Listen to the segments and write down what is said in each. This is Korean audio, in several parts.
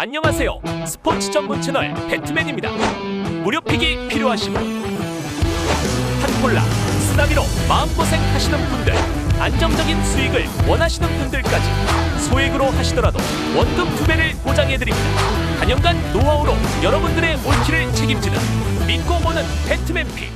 안녕하세요. 스포츠 전문 채널 배트맨입니다. 무료픽이 필요하신 분, 한콜라, 쓰나미로 마음고생 하시는 분들, 안정적인 수익을 원하시는 분들까지 소액으로 하시더라도 원금 두 배를 보장해드립니다. 단연간 노하우로 여러분들의 올킬을 책임지는 믿고 보는 배트맨픽.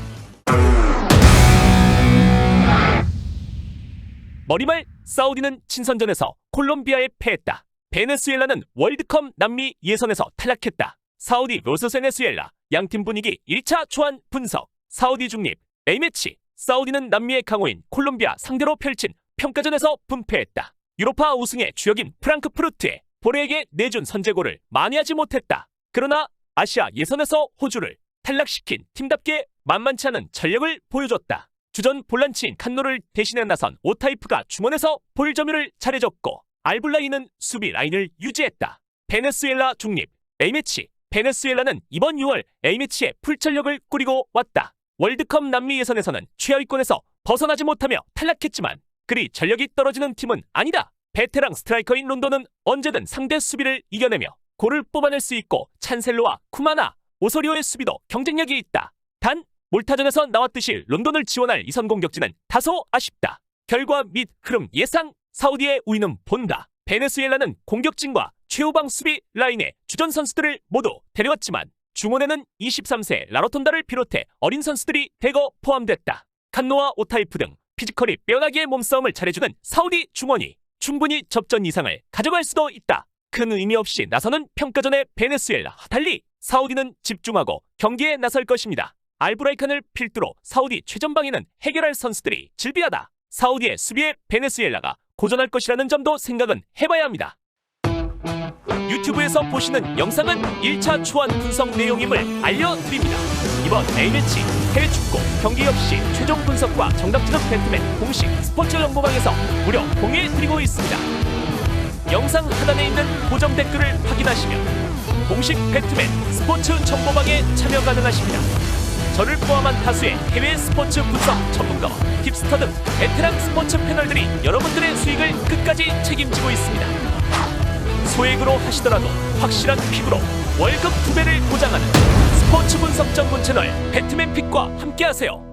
머리말 사우디는 친선전에서 콜롬비아에 패했다. 베네수엘라는 월드컵 남미 예선에서 탈락했다. 사우디 vs 베네수엘라 양팀 분위기 1차 초안 분석. 사우디 중립 A매치 사우디는 남미의 강호인 콜롬비아 상대로 펼친 평가전에서 분패했다. 유로파 우승의 주역인 프랑크푸르트에 보레에게 내준 선제골을 만회하지 못했다. 그러나 아시아 예선에서 호주를 탈락시킨 팀답게 만만치 않은 전력을 보여줬다. 주전 볼란치인 칸노를 대신해 나선 오타이프가 중원에서 볼 점유를 잘해줬고 알블라이는 수비 라인을 유지했다. 베네수엘라 중립 A매치 베네수엘라는 이번 6월 A매치에 풀전력을 꾸리고 왔다. 월드컵 남미 예선에서는 최하위권에서 벗어나지 못하며 탈락했지만 그리 전력이 떨어지는 팀은 아니다. 베테랑 스트라이커인 론도는 언제든 상대 수비를 이겨내며 골을 뽑아낼 수 있고 찬셀로와 쿠마나 오소리오의 수비도 경쟁력이 있다. 단 몰타전에서 나왔듯이 론던을 지원할 이선 공격진은 다소 아쉽다. 결과 및 흐름 예상 사우디의 우위는 본다. 베네수엘라는 공격진과 최후방 수비 라인의 주전 선수들을 모두 데려왔지만 중원에는 23세 라로톤다를 비롯해 어린 선수들이 대거 포함됐다. 칸노와 오타이프 등 피지컬이 빼어나기의 몸싸움을 잘해주는 사우디 중원이 충분히 접전 이상을 가져갈 수도 있다. 큰 의미 없이 나서는 평가전의 베네수엘라 달리 사우디는 집중하고 경기에 나설 것입니다. 알브라이칸을 필두로 사우디 최전방에는 해결할 선수들이 질비하다. 사우디의 수비에 베네수엘라가 고전할 것이라는 점도 생각은 해봐야 합니다. 유튜브에서 보시는 영상은 1차 초안 분석 내용임을 알려드립니다. 이번 A매치 해외 축구 경기 없이 최종 분석과 정답 지급 배트맨 공식 스포츠 정보방에서 무료 공유해드리고 있습니다. 영상 하단에 있는 고정 댓글을 확인하시면 공식 배트맨 스포츠 정보방에 참여 가능하십니다. 저를 포함한 다수의 해외 스포츠 분석 전문가와 힙스터 등 베테랑 스포츠 패널들이 여러분들의 수익을 끝까지 책임지고 있습니다. 소액으로 하시더라도 확실한 픽으로 월급 두 배를 보장하는 스포츠 분석 전문 채널 배트맨 픽과 함께하세요.